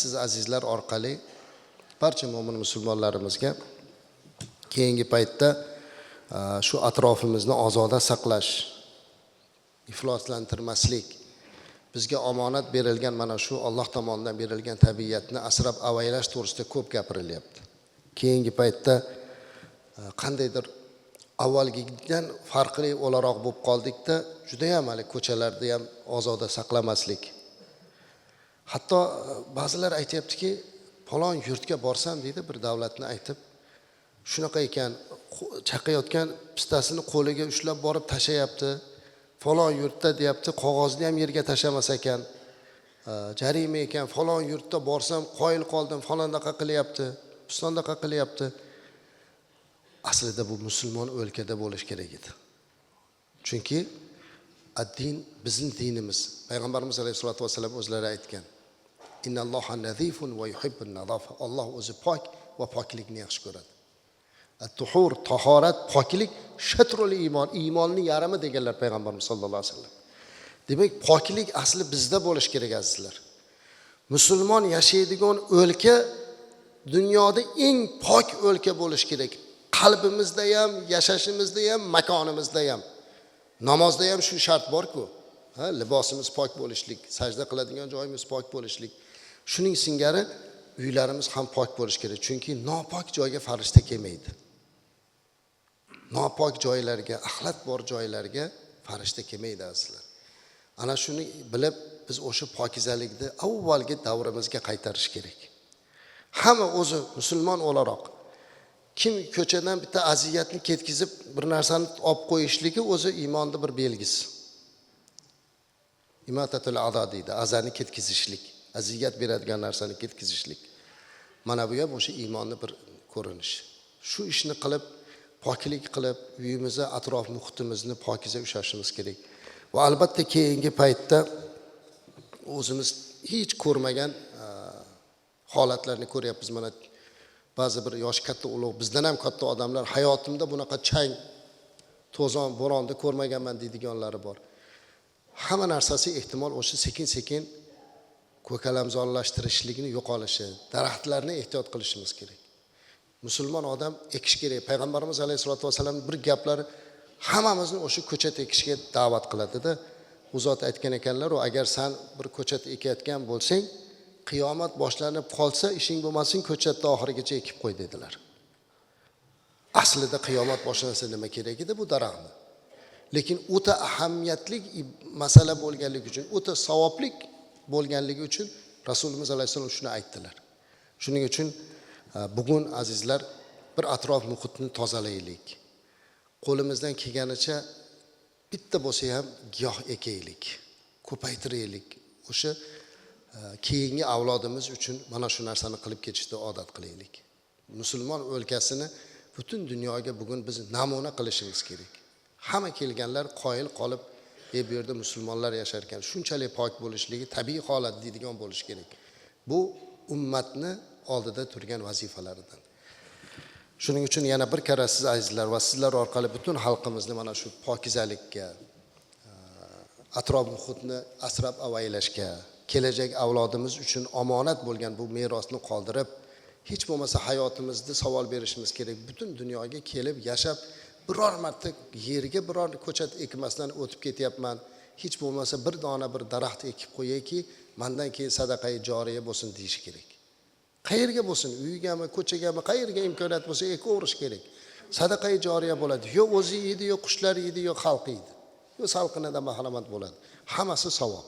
siz azizlar orqali barcha mo'min musulmonlarimizga keyingi paytda shu atrofimizni ozoda saqlash ifloslantirmaslik bizga omonat berilgan mana shu olloh tomonidan berilgan tabiatni asrab avaylash to'g'risida ko'p gapirilyapti. Keyingi paytda qandaydir avvalgidan farqli o'laroq bo'lib qoldikda judayam hali ko'chalarda ham ozoda saqlamaslik hatto e, ba'zilar aytyaptiki falon yurtga borsam deydi bir davlatni aytib. Shunaqa ekan chaqayotgan pistasini qo'liga ushlab borib tashlayapti. Falon yurtda deyapti. Qog'ozni ham yerga tashlamas ekan. E, jarima ekan falon yurtda borsam qoyil qoldim falondaqa qilyapti pistondaqa qilyapti. Aslida bu musulmon o'lkada bo'lishi kerak edi. Chunki ad-din bizni dinimiz. Payg'ambarimiz alayhissalotu vassalam o'zlari aytgan innalloha nazifun va yuhibbun nazofa olloh o'zi pok va poklikni yaxshi ko'radi. At-tuhur tahorat poklik shatrul iymon iymonni yarmi deganlar payg'ambarimiz sallallohu alayhi vasallam. Demak poklik asli bizda bo'lishi kerak azizlar. Musulmon yashaydigan o'lka dunyoda eng pok o'lka bo'lishi kerak. Qalbimizda ham yashashimizda ham makonimizda ham. Namozda ham shu shart borku. Ha libosimiz pok bo'lishlik sajda qiladigan joyimiz pok bo'lishlik. Shuning singari uylarimiz ham pok bo'lishi kerak. Chunki nopok joyga farishta kelmaydi. Nopok joylarga axlat bor joylarga farishta kelmaydi azizlar. Ana shuni bilib biz o'sha pokizalikni avvalgi davrimizga qaytarish kerak. Hamma o'zi musulmon o'laroq. Kim ko'chadan bitta aziyatni ketkizib bir narsani olib qo'yishligi o'zi iymonni bir belgisi. Imatatul ado deydi azani ketkizishlik. Aziyat beradigan narsani ketkazishlik. Mana bu ham o'sha iymonni bir ko'rinishi shu ishni qilib poklik qilib uyimizni atrof muhitimizni pokiza ushlashimiz kerak. Va albatta keyingi paytda o'zimiz hech ko'rmagan holatlarni ko'ryapmiz. Mana ba'zi bir yoshi katta ulug' bizdan ham katta odamlar hayotimda bunaqa chang to'zon bo'ronni ko'rmaganman deydiganlari bor. Hamma narsasi ehtimol o'sha sekin sekin ko'kalamzorlashtirishlikni yo'qolishi daraxtlarni ehtiyot qilishimiz kerak. Musulmon odam ekish kerak. Payg'ambarimiz alayhissalotu vassalam bir gaplari hammamizni o'sha ko'chat ekishga da'vat qiladida u zot aytgan ekanlaru agar san bir ko'chat ekayotgan bo'lsang qiyomat boshlanib qolsa ishing bo'lmasin ko'chatni oxirigacha ekib qo'y dedilar. Aslida qiyomat boshlansa nima kerak edi bu daraxtni? Lekin o'ta ahamiyatli masala bo'lganligi uchun o'ta savoblik bo'lganligi uchun rasulimiz alayhissalom shuni aytdilar. Shuning uchun e, bugun azizlar bir atrof muhitni tozalaylik. Qo'limizdan kelganicha bitta bo'lsa ham giyoh ekaylik ko'paytiraylik. O'sha e, keyingi avlodimiz uchun mana shu narsani qilib ketishni odat qilaylik. Musulmon o'lkasini butun dunyoga bugun biz namuna qilishimiz kerak. Hamma kelganlar qoyil qolib e bu yerda musulmonlar yashar ekan shunchalik pok bo'lishligi tabiiy holat deydigan bo'lishi kerak. Bu ummatni oldida turgan vazifalaridan. Shuning uchun yana bir karra siz azizlar va sizlar orqali butun xalqimizni mana shu pokizalikka atrof muhitni asrab avaylashga kelajak avlodimiz uchun omonat bo'lgan bu merosni qoldirib hech bo'lmasa hayotimizni savol berishimiz kerak. Butun dunyoga kelib yashab biror marta yerga biror ko'chat ekmasdan o'tib ketyapman. Hech bo'lmasa bir dona bir daraxt ekib qo'yayki mandan keyin sadaqai joriya bo'lsin deyish kerak. Qayerga bo'lsin? Uygami ko'chagami qayerga imkoniyat bo'lsa ekaverish kerak. Sadaqai joriya bo'ladi. Yo o'zi yeydi yo qushlar yeydi yo xalq yeydi. Yo salqinidan bahramand bo'ladi. Hammasi savob.